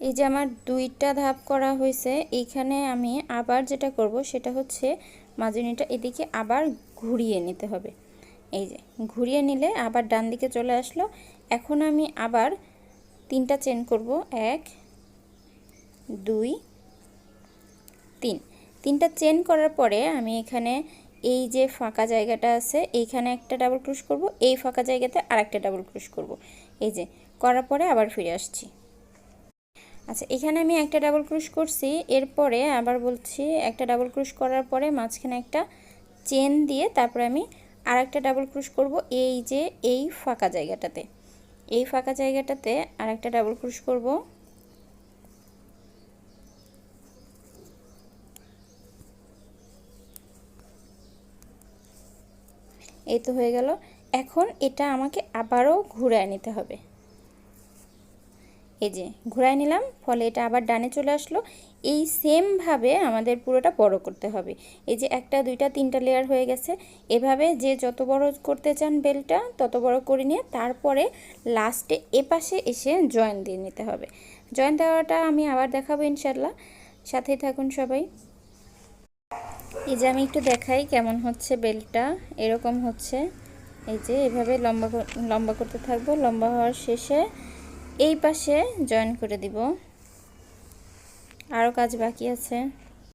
এই যে আমার দুইটা ধাপ করা হয়েছে, এইখানে আমি আবার যেটা করব সেটা হচ্ছে মাজুনিটা এদিকে আবার ঘুরিয়ে নিতে হবে। এই যে, ঘুরিয়ে নিলে আবার ডান দিকে চলে আসলো। এখন আমি আবার তিনটা চেন করব, এক, দুই, তিন। তিনটা চেন করার পরে আমি এখানে এই যে ফাঁকা জায়গাটা আছে, এইখানে একটা ডাবল ক্রুশ করব, এই ফাঁকা জায়গাতে আরেকটা ডাবল ক্রুশ করব। এই যে, করার পরে আবার ফিরে আসছি। আচ্ছা এখানে আমি একটা ডাবল ক্রুশ করছি, এরপরে আবার বলছি একটা ডাবল ক্রুশ করার পরে মাঝখানে একটা চেন দিয়ে তারপরে আমি আর একটা ডাবল ক্রুশ করব এই যে এই ফাঁকা জায়গাটাতে। এই ফাঁকা জায়গাটাতে আর একটা ডাবল ক্রুশ করব। এই তো হয়ে গেল। এখন এটা আমাকে আবারও ঘুরায় নিতে হবে। এই যে ঘুরাই নিলাম, ফলে এটা আবার ডানে চলে আসলো। এই সেমভাবে আমাদের পুরোটা বড় করতে হবে। এই যে একটা, দুইটা, তিনটা লেয়ার হয়ে গেছে। এভাবে যে যত বড় করতে চান বেলটা তত বড় করে নিয়ে তারপরে লাস্টে এপাশে এসে জয়েন দিয়ে নিতে হবে। জয়েন দেওয়াটা আমি আবার দেখাবো ইনশাল্লাহ সাথেই থাকুন সবাই। এই যে আমি একটু দেখাই কেমন হচ্ছে বেলটা এরকম হচ্ছে। এই যে এভাবে লম্বা লম্বা করতে থাকব। লম্বা হওয়ার শেষে এই পাশে জয়েন করে দিব। আরও কাজ বাকি আছে।